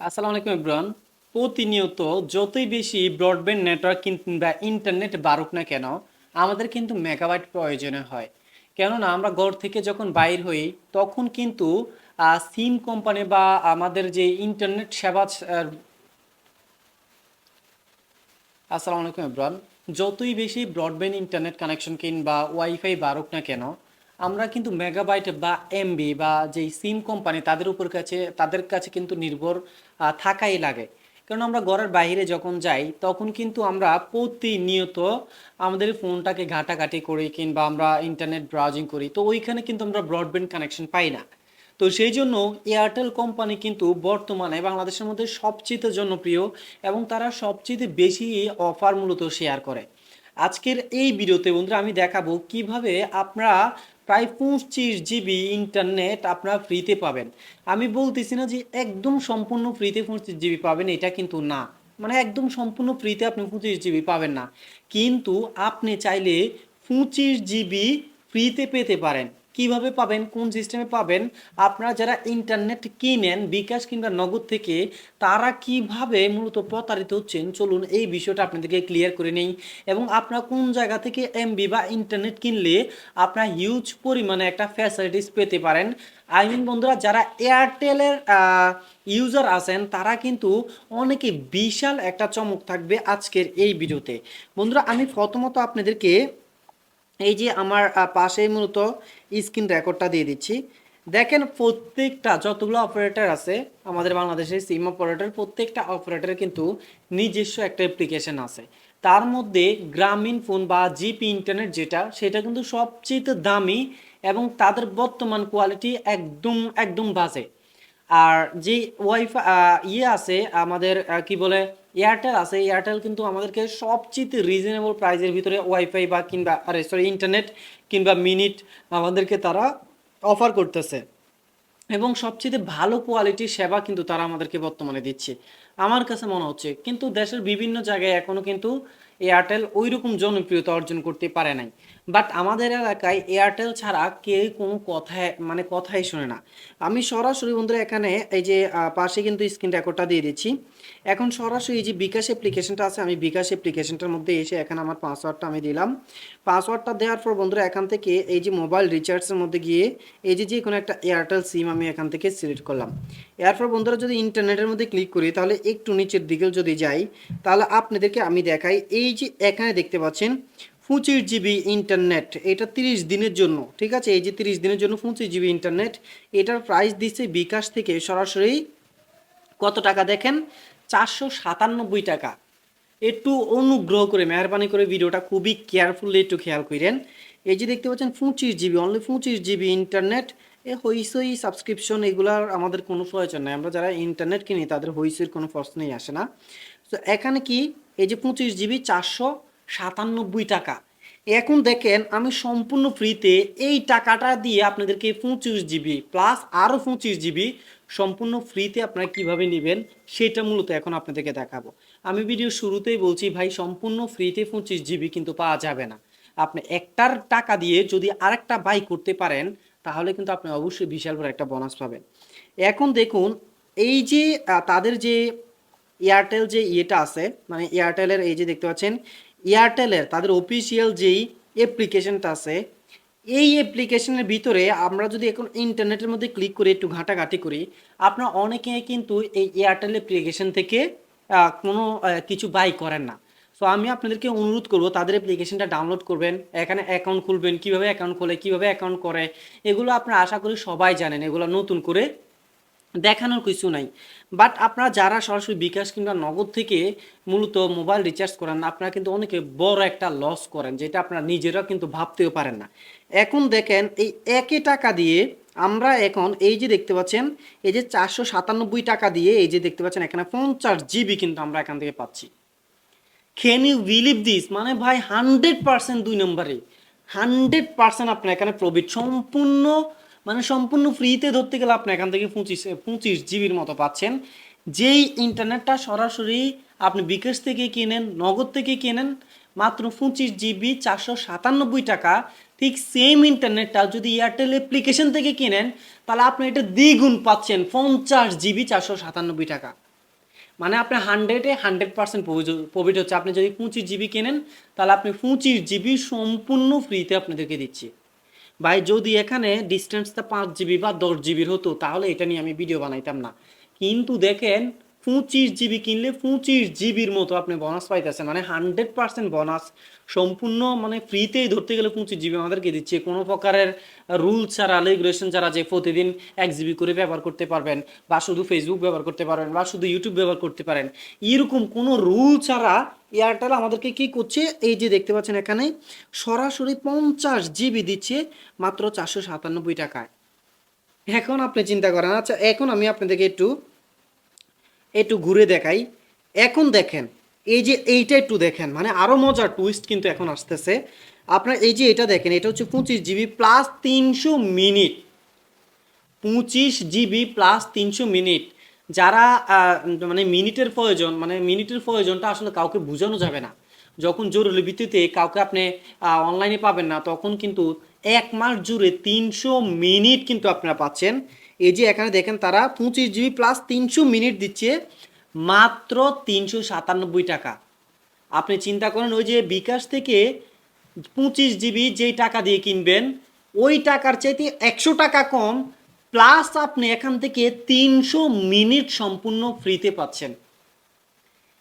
আসসালামু আলাইকুম ইব্রান প্রতিনিয়ত যতই বেশি ব্রডব্যান্ড নেটওয়ার্ক কিংবা ইন্টারনেট বাড়ুক না কেন, আমাদের কিন্তু মেগাবাইট প্রয়োজনে হয়। কেননা, আমরা ঘর থেকে যখন বাইর হই, তখন কিন্তু সিম কোম্পানি বা আমাদের যে ইন্টারনেট সেবা আসসালামু আলাইকুম ইব্রান যতই বেশি ব্রডব্যান্ড, ইন্টারনেট কানেকশন কিংবা ওয়াইফাই বাড়ুক না কেন আমরা কিন্তু মেগাবাইট বা এমবি বা যেই সিম কোম্পানি তাদের উপর কাছে, তাদের কাছে কিন্তু নির্ভর থাকাই লাগে। কারণ আমরা ঘরের বাইরে যখন যাই, তখন কিন্তু আমরা প্রতিনিয়ত আমাদের ফোনটাকে ঘাটাঘাটি করি কিংবা আমরা ইন্টারনেট ব্রাউজিং করি। তো ওইখানে কিন্তু আমরা ব্রডব্যান্ড কানেকশন পাই না। তো সেই জন্য এয়ারটেল কোম্পানি কিন্তু বর্তমানে বাংলাদেশের মধ্যে সবচেয়ে জনপ্রিয় এবং তারা সবচেয়ে বেশি অফার মূলত শেয়ার করে। আজকের এই ভিডিওতে বন্ধুরা আমি দেখাবো কীভাবে আপনারা প্রায় পঁচিশ জিবি ইন্টারনেট আপনারা ফ্রিতে পাবেন। আমি বলতেছি না যে একদম সম্পূর্ণ ফ্রিতে পঁচিশ জিবি পাবেন, এটা কিন্তু না। মানে একদম সম্পূর্ণ ফ্রিতে আপনি পঁচিশ জিবি পাবেন না। কিন্তু আপনি চাইলে পঁচিশ জিবি ফ্রিতে পেতে পারেন। কীভাবে পাবেন, কোন সিস্টেমে পাবেন, আপনারা যারা ইন্টারনেট কিনেন, বিকাশ কিংবা নগদ থেকে, তারা কীভাবে মূলত প্রতারিত হচ্ছেন? চলুন এই বিষয়টা আপনাদেরকে ক্লিয়ার করে নেই। এবং আপনারা কোন জায়গা থেকে এমবি বা ইন্টারনেট কিনলে আপনারা হিউজ পরিমাণে একটা ফ্যাসিলিটিস পেতে পারেন? আই মিন বন্ধুরা, যারা এয়ারটেলের ইউজার আছেন, তারা কিন্তু অনেকে বিশাল একটা চমক থাকবে আজকের এই ভিডিওতে বন্ধুরা, আমি প্রথমত আপনাদেরকে এই যে আমার পাশে মূলত স্ক্রিন রেকর্ডটা দিয়ে দিচ্ছি। দেখেন প্রত্যেকটা, যতগুলো অপারেটর আছে, আমাদের বাংলাদেশের সিম অপারেটর প্রত্যেকটা অপারেটরের কিন্তু নিজস্ব একটা অ্যাপ্লিকেশন আছে। তার মধ্যে গ্রামীণ ফোন বা জিপি ইন্টারনেট যেটা, সেটা কিন্তু সবচেয়ে দামি এবং তাদের বর্তমান কোয়ালিটি একদম একদম বাজে। আর যে ওয়াইফাই ইয়ে আছে, আমাদের কি বলে এয়ারটেল আছে এয়ারটেল কিন্তু আমাদেরকে সবচেয়ে রিজনেবল প্রাইসের ভিতরে ওয়াইফাই বা কিংবা, আরে সরি ইন্টারনেট কিংবা মিনিট আমাদেরকে তারা অফার করতেছে। এবং সবচেয়ে ভালো কোয়ালিটির সেবা কিন্তু তারা আমাদেরকে বর্তমানে দিচ্ছে। আমার কাছে মনে হচ্ছে, কিন্তু দেশের বিভিন্ন জায়গায় এখনও কিন্তু এয়ারটেল ওই রকম জনপ্রিয়তা অর্জন করতে পারে নাই। বাট আমাদের এলাকায় এয়ারটেল ছাড়া কেউ কোনো কথায় মানে কথাই শোনে না। আমি সরাসরি বন্ধুরা, এখানে এই যে পাশে কিন্তু স্ক্রিন রেকর্ডটা দিয়ে দিচ্ছি। এখন সরাসরি এই যে বিকাশ অ্যাপ্লিকেশনটা আছে, আমি বিকাশ অ্যাপ্লিকেশনটার মধ্যে এসে এখানে আমার পাসওয়ার্ডটা আমি দিলাম। পাসওয়ার্ডটা দেওয়ার পর বন্ধুরা, এখান থেকে এই যে মোবাইল রিচার্জের মধ্যে গিয়ে এই যে যে কোনো একটা এয়ারটেল সিম আমি এখান থেকে সিলেক্ট করলাম। এরপর বন্ধুরা, যদি ইন্টারনেটের মধ্যে ক্লিক করি, তাহলে একটু নিচের দিকেও যদি যাই, তাহলে আপনাদেরকে আমি দেখাই। এই যে এখানে দেখতে পাচ্ছেন, পঁচিশ জিবি ইন্টারনেট এটা তিরিশ দিনের জন্য, ঠিক আছে? এই যে তিরিশ দিনের জন্য পঁচিশ জিবি ইন্টারনেট এটার প্রাইস দিচ্ছে বিকাশ থেকে সরাসরি কত টাকা দেখেন? চারশো সাতানব্বই টাকা। একটু অনুগ্রহ করে, মেহরবানি করে ভিডিওটা খুবই কেয়ারফুলি একটু খেয়াল করেন। এই যে দেখতে পাচ্ছেন, পঁচিশ জিবি অনলি পঁচিশ জিবি ইন্টারনেট এ হইসই সাবস্ক্রিপশন এগুলার আমাদের কোনো প্রয়োজন নাই। আমরা যারা ইন্টারনেট কিনি, তাদের হইসইর কোনো প্রশ্নই আসে না। তো এখানে কি, এই যে পঁচিশ জিবি চারশো সাতানব্বই টাকা। এখন দেখেন, আমি সম্পূর্ণ ফ্রিতে এই টাকাটা দিয়ে আপনাদেরকে পঁচিশ জিবি প্লাস আরও পঁচিশ জিবি সম্পূর্ণ ফ্রিতে আপনারা কীভাবে নেবেন, সেটা মূলত এখন আপনাদেরকে দেখাবো। আমি ভিডিও শুরুতেই বলছি, ভাই, সম্পূর্ণ ফ্রিতে পঁচিশ জিবি কিন্তু পাওয়া যাবে না। আপনি একটার টাকা দিয়ে যদি আরেকটা বাই করতে পারেন তাহলে কিন্তু আপনি অবশ্যই বিশাল বড় একটা বোনাস পাবেন। এখন দেখুন, এই যে তাদের যে এয়ারটেল যে ইয়েটা আছে মানে এয়ারটেলের এই যে দেখতে পাচ্ছেন এয়ারটেলের তাদের অফিসিয়াল যেই অ্যাপ্লিকেশনটা আছে, এই অ্যাপ্লিকেশনের ভিতরে আমরা যদি এখন ইন্টারনেটের মধ্যে ক্লিক করে একটু ঘাটাঘাটি করি, আপনারা অনেকে কিন্তু এই এয়ারটেল অ্যাপ্লিকেশন থেকে কোনো কিছু বাই করেন না। সো আমি আপনাদেরকে অনুরোধ করব, তাদের অ্যাপ্লিকেশনটা ডাউনলোড করবেন, এখানে অ্যাকাউন্ট খুলবেন, কীভাবে অ্যাকাউন্ট খোলে, কীভাবে অ্যাকাউন্ট করে, এগুলো আপনারা আশা করি সবাই জানেন, এগুলো নতুন করে দেখানোর কিছু নাই। বাট আপনারা যারা সরাসরি বিকাশ কিংবা নগদ থেকে মূলত মোবাইল রিচার্জ করেন, আপনারা কিন্তু অনেকে বড় একটা লস করেন, যেটা আপনারা নিজেরা কিন্তু ভাবতেও পারেন না। এখন দেখেন, এই একই টাকা দিয়ে আমরা এখন এই যে দেখতে পাচ্ছেন, এই যে চারশো সাতানব্বই টাকা দিয়ে এই যে দেখতে পাচ্ছেন, এখানে পঞ্চাশ জিবি কিন্তু আমরা এখান থেকে পাচ্ছি। ক্যান ইউ বিলিভ দিস মানে ভাই হান্ড্রেড পার্সেন্ট দুই নম্বরে। হান্ড্রেড পার্সেন্ট আপনার এখানে প্রফিট সম্পূর্ণ মানে সম্পূর্ণ ফ্রিতে ধরতে গেলে আপনি এখান থেকে পঁচিশ পঁচিশ জিবির মতো পাচ্ছেন। যেই ইন্টারনেটটা সরাসরি আপনি বিকাশ থেকে কেনেন, নগদ থেকে কেনেন, মাত্র পঁচিশ জিবি চারশো সাতানব্বই টাকা। ঠিক সেম ইন্টারনেটটা যদি এয়ারটেল অ্যাপ্লিকেশন থেকে কেনেন, তাহলে আপনি এটা দ্বিগুণ পাচ্ছেন, পঞ্চাশ জিবি চারশো সাতানব্বই টাকা। মানে আপনি হান্ড্রেডে হান্ড্রেড পার্সেন্ট প্রফিট হচ্ছে। আপনি যদি পঁচিশ জিবি কেনেন, তাহলে আপনি পঁচিশ জিবি সম্পূর্ণ ফ্রিতে আপনাদেরকে দিচ্ছি। ভাই, যদি এখানে ডিস্টেন্সটা পাঁচ জিবি বা দশ জিবির হতো, তাহলে এটা নিয়ে আমি ভিডিও বানাইতাম না। কিন্তু দেখেন পঁচিশ জিবি কিনলে পঁচিশ জিবির মতো আপনি বোনাস পাইতেছেন। মানে হান্ড্রেড পার্সেন্ট বোনাস সম্পূর্ণ মানে ফ্রিতেই ধরতে গেলে পঁচিশ জিবি আমাদেরকে দিচ্ছে। কোনো প্রকারের রুল ছাড়া রেগুলেশন ছাড়া যে প্রতিদিন এক জিবি করে ব্যবহার করতে পারবেন বা শুধু ফেসবুক ব্যবহার করতে পারবেন বা শুধু ইউটিউব ব্যবহার করতে পারেন। এরকম কোনো রুল ছাড়া এয়ারটেল আমাদেরকে কি করছে? এই যে দেখতে পাচ্ছেন এখানে, সরাসরি পঞ্চাশ জিবি দিচ্ছে মাত্র চারশো সাতানব্বই টাকায়। এখন আপনি চিন্তা করেন আচ্ছা এখন আমি আপনাদেরকে একটু একটু ঘুরে দেখাই। এখন দেখেন, এই যে এইটা একটু দেখেন মানে আরও মজার টুইস্ট কিন্তু এখন আসতেছে। আপনার এই যে এটা দেখেন, এটা হচ্ছে পঁচিশ জিবি প্লাস তিনশো মিনিট। পঁচিশ জিবি প্লাস তিনশো মিনিট। যারা মানে মিনিটের প্রয়োজন মানে মিনিটের প্রয়োজনটা আসলে কাউকে বোঝানো যাবে না। যখন জরুরি ভিত্তিতে কাউকে আপনি অনলাইনে পাবেন না, তখন কিন্তু এক মাস জুড়ে তিনশো মিনিট কিন্তু আপনারা পাচ্ছেন। এই যে এখানে দেখেন তারা পঁচিশ জিবি প্লাস তিনশো মিনিট দিচ্ছে মাত্র তিনশো সাতানব্বই টাকা। আপনি চিন্তা করেন, ওই যে বিকাশ থেকে পঁচিশ জিবি যেই টাকা দিয়ে কিনবেন, ওই টাকার চাইতে একশো টাকা কম প্লাস আপনি এখান থেকে তিনশো মিনিট সম্পূর্ণ ফ্রিতে পাচ্ছেন।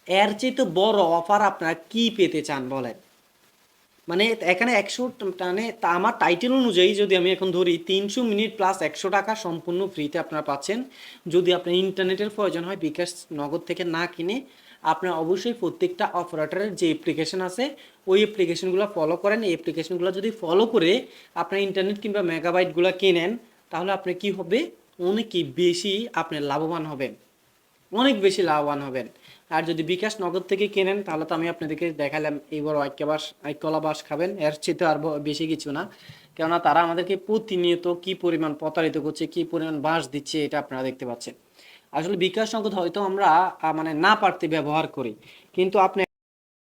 এর চেয়ে তো বড় অফার আপনারা কি পেতে চান বলেন? মানে এখানে একশো মানে আমার টাইটেল অনুযায়ী যদি আমি এখন ধরি, তিনশো মিনিট প্লাস একশো টাকা সম্পূর্ণ ফ্রিতে আপনারা পাচ্ছেন। যদি আপনার ইন্টারনেটের প্রয়োজন হয়, বিকাশ নগদ থেকে না কিনে, আপনার অবশ্যই প্রত্যেকটা অপারেটরের যে অ্যাপ্লিকেশন আছে, ওই অ্যাপ্লিকেশনগুলো ফলো করেন। এই অ্যাপ্লিকেশনগুলো যদি ফলো করে আপনার ইন্টারনেট কিংবা মেগাবাইটগুলো কেনেন, তাহলে আপনি কি হবে? অনেকই বেশি আপনি লাভবান হবেন। অনেক বেশি লাভবান হবেন। আর যদি বিকাশ নগদ থেকে কেনেন, তাহলে তো আমি আপনাদেরকে দেখালাম এইবার ঐক্যবাস ঐক্যলাবাস খাবেন। এর চেয়ে তো আর বেশি কিছু না। কেননা তারা আমাদেরকে প্রতিনিয়ত কি পরিমাণ প্রতারিত করছে, কি পরিমাণ বাস দিচ্ছে, এটা আপনারা দেখতে পাচ্ছেন। আসলে বিকাশ নগদ হয়তো আমরা মানে না পারতে ব্যবহার করি। কিন্তু আপনি